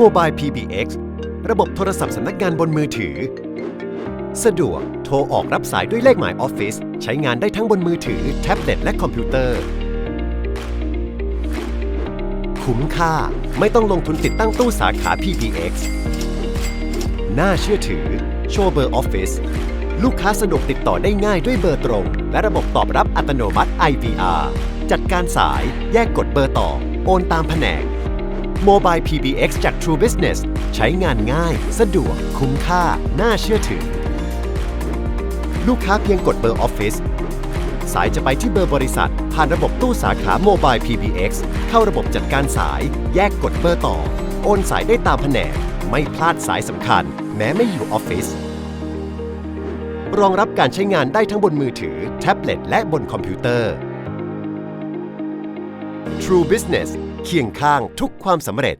Mobile PBX ระบบโทรศัพท์สำนักงานบนมือถือ สะดวก โทรออกรับสายด้วยเลขหมายออฟฟิศใช้งานได้ทั้งบนมือถือ แท็บเล็ตและคอมพิวเตอร์ คุ้มค่าไม่ต้องลงทุนติดตั้งตู้สาขา PBX น่าเชื่อถือ โชว์เบอร์ออฟฟิศลูกค้าสะดวกติดต่อได้ง่ายด้วยเบอร์ตรง และระบบตอบรับอัตโนมัติ IVR จัดการสาย แยกกดเบอร์ต่อ โอนตามแผนก Mobile PBX จาก True Business ใช้งานง่าย สะดวก คุ้มค่า น่าเชื่อถือ ลูกค้าเพียงกดเบอร์ออฟฟิศสายจะไปที่เบอร์บริษัท ผ่านระบบตู้สาขา Mobile PBX เข้าระบบจัดการสาย แยกกดเบอร์ต่อ โอนสายได้ตามแผนก ไม่พลาดสายสำคัญ แม้ไม่อยู่ออฟฟิศรองรับการใช้งานได้ทั้งบนมือถือ แท็บเล็ตและบนคอมพิวเตอร์ True Business เคียงข้างทุกความสำเร็จ